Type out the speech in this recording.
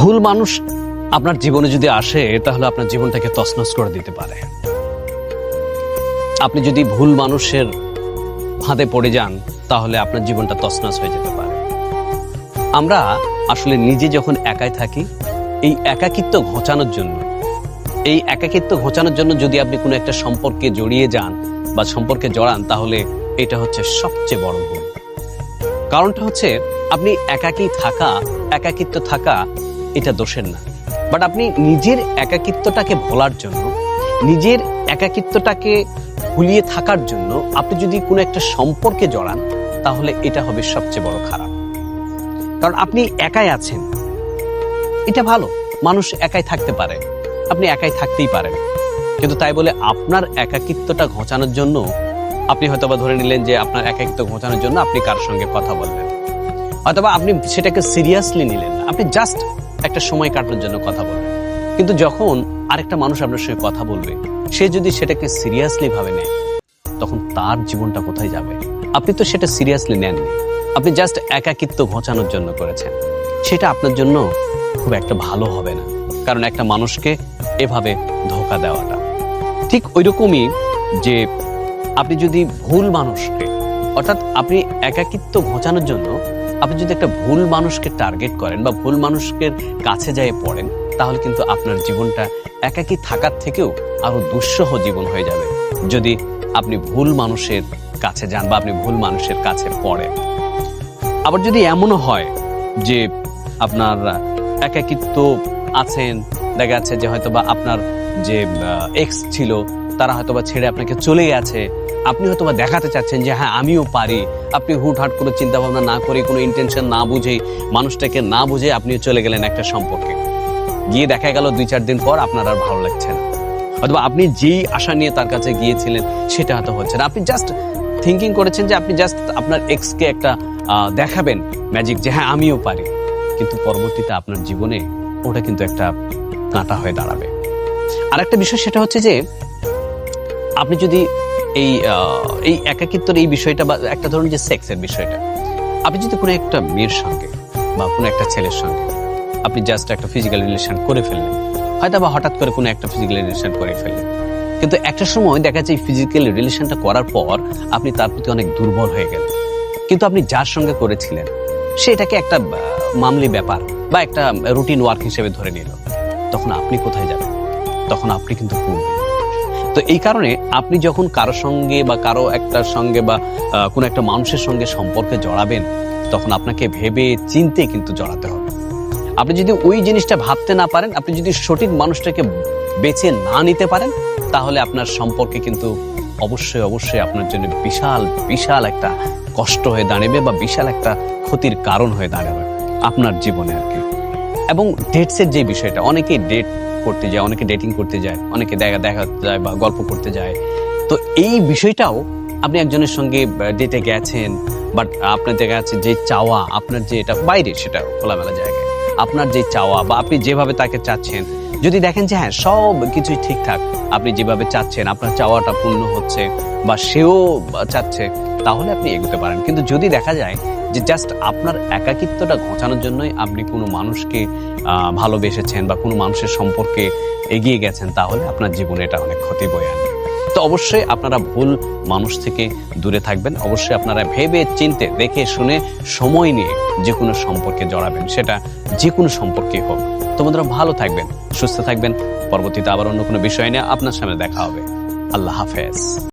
ভুল মানুষ আপনার জীবনে যদি আসে, তাহলে আপনার জীবনটাকে তছনছ করে দিতে পারে। আপনি যদি ভুল মানুষের ফাঁদে পড়ে যান, তাহলে আপনার জীবনটা তছনছ হয়ে যেতে পারে। আমরা আসলে নিজে যখন একাই থাকি, এই একাকিত্ব ঘোচানোর জন্য, এই একাকিত্ব ঘোচানোর জন্য যদি আপনি কোনো একটা সম্পর্কে জড়িয়ে যান বা সম্পর্কে জড়ান, তাহলে এটা হচ্ছে সবচেয়ে বড় ভুল। কারণটা হচ্ছে, আপনি একাকী থাকা, একাকিত্ব থাকা এটা দোষের না। বাট আপনি নিজের একাকিত্বটাকে ভোলার জন্য, নিজের একাকিত্বটাকে ভুলিয়ে থাকার জন্য আপনি যদি কোনো একটা সম্পর্কে জড়ান, তাহলে এটা হবে সবচেয়ে বড় খারাপ। কারণ আপনি একাই আছেন। এটা ভালো, মানুষ একাই থাকতে পারে। আপনি একাই থাকতেই পারেন। কিন্তু তাই বলে আপনার একাকিত্বটা ঘোচানোর জন্য আপনি হয়তোবা ধরে নিলেন যে আপনার একাকিত্ব ঘোচানোর জন্য আপনি কার সঙ্গে কথা বললেন অথবা আপনি সেটাকে সিরিয়াসলি নিলেন আপনি জাস্ট একটা সময় কাটানোর জন্য কথা বললেন কিন্তু যখন আরেকটা মানুষ আপনার সঙ্গে কথা বলবে, সে যদি সেটাকে সিরিয়াসলি ভাবে নেয়, তখন তার জীবনটা কোথায় যাবে? আপনি তো সেটা সিরিয়াসলি নেননি। আপনি জাস্ট একাকিত্ব ঘোচানোর জন্য করেছেন। সেটা আপনার জন্য খুব একটা ভালো হবে না। কারণ একটা মানুষকে এভাবে ধোকা দেওয়াটা। ঠিক ওই রকমই যে আপনি যদি ভুল মানুষকে, অর্থাৎ আপনি একাকিত্ব ঘোচানোর জন্য আপনি যদি একটা ভুল মানুষকে টার্গেট করেন বা ভুল মানুষের কাছে যায় পড়েন, তাহলে কিন্তু আপনার জীবনটা একাকি থাকার থেকেও আরও দুঃসহ জীবন হয়ে যাবে। যদি আপনি ভুল মানুষের কাছে যান বা আপনি ভুল মানুষের কাছে পড়েন। আবার যদি এমনও হয় যে আপনার একাকিত্ব আছেন, দেখা যাচ্ছে যে হয়তো বা আপনার যে এক্স ছিল, তারা হয়তো বা ছেড়ে আপনাকে চলে গেছে। আপনি হয়তো বা দেখাতে চাচ্ছেন যে হ্যাঁ আমিও পারি। আপনি হুটহাট করে চিন্তা ভাবনা না করে, কোনো ইন্টেনশন না বুঝে, মানুষটাকে না বুঝে আপনিও চলে গেলেন একটা সম্পর্কে। গিয়ে দেখা গেল দুই চার দিন পর আপনার আর ভালো লাগছে না। অথবা আপনি যেই আশা নিয়ে তার কাছে গিয়েছিলেন, সেটা হয়তো হচ্ছে না। আপনি জাস্ট থিঙ্কিং করেছেন যে, আপনি জাস্ট আপনার এক্সকে একটা দেখাবেন ম্যাজিক যে হ্যাঁ আমিও পারি। কিন্তু পরবর্তীতে আপনার জীবনে ওটা কিন্তু একটা কাঁটা হয়ে দাঁড়াবে। আর একটা বিষয় সেটা হচ্ছে যে, আপনি যদি এই এই একাকিত্বর এই বিষয়টা বা একটা ধরুন যে সেক্সের বিষয়টা, আপনি যদি কোনো একটা মেয়ের সঙ্গে বা কোনো একটা ছেলের সঙ্গে আপনি জাস্ট একটা ফিজিক্যাল রিলেশন করে ফেললেন, হয়তো বা হঠাৎ করে কোনো একটা ফিজিক্যাল রিলেশন করে ফেললেন। কিন্তু একটা সময় দেখা যায় ফিজিক্যাল রিলেশনটা করার পর আপনি তার প্রতি অনেক দুর্বল হয়ে গেলেন। কিন্তু আপনি যার সঙ্গে করেছিলেন, সেটাকে একটা মামলি ব্যাপার। বা একটা রুটিন ওয়ার্ক হিসেবে ধরে নিল। তখন আপনি কোথায় যাবেন? তখন আপনি কিন্তু পড়বেন। তো এই কারণে আপনি যখন কারও সঙ্গে বা কারও একটার সঙ্গে বা কোনো একটা মানুষের সঙ্গে সম্পর্কে জড়াবেন, তখন আপনাকে ভেবে চিনতে কিন্তু জড়াতে হবে। আপনি যদি ওই জিনিসটা ভাবতে না পারেন, আপনি যদি সঠিক মানুষটাকে বেছে না নিতে পারেন, তাহলে আপনার সম্পর্কে কিন্তু অবশ্যই অবশ্যই আপনার জন্য বিশাল বিশাল একটা কষ্ট হয়ে দাঁড়াবে বা বিশাল একটা ক্ষতির কারণ হয়ে দাঁড়াবে। আপনার জীবনে আর কি। এবং ডেটসের যে বিষয়টা, অনেকেই ডেট করতে যায়, অনেকে ডেটিং করতে যায়, অনেকে দেখা দেখা যায় বা গল্প করতে যায়। তো এই বিষয়টাও আপনি একজনের সঙ্গে ডেটে গেছেন বাট আপনার দেখা যাচ্ছে যে চাওয়া, আপনার যে এটা বাইরে, সেটা খোলামেলা জায়গায়। আপনার যে চাওয়া বা আপনি যেভাবে তাকে চাচ্ছেন, যদি দেখেন যে হ্যাঁ সব কিছুই ঠিকঠাক, আপনি যেভাবে চাচ্ছেন, আপনার চাওয়াটা পূর্ণ হচ্ছে বা সেও চাচ্ছে, তাহলে আপনি এগোতে পারেন। কিন্তু যদি দেখা যায় যে জাস্ট আপনার একাকিত্বটা ঘোচানোর জন্যই আপনি কোনো মানুষকে ভালোবেসেছেন বা কোনো মানুষের সম্পর্কে এগিয়ে গেছেন, তাহলে আপনার জীবনে এটা অনেক ক্ষতি বয়ে আনবে। তো অবশ্যই আপনারা ভুল মানুষ থেকে দূরে থাকবেন। অবশ্যই আপনারা ভেবে চিনতে, দেখে শুনে সময় নিয়ে যে কোনো সম্পর্কে জড়াবেন, সেটা যে কোনো সম্পর্কে হোক। তো বন্ধুরা, ভালো থাকবেন, সুস্থ থাকবেন। পরবর্তীতে আবার অন্য কোনো বিষয় নিয়ে আপনার সামনে দেখা হবে। আল্লাহ হাফেজ।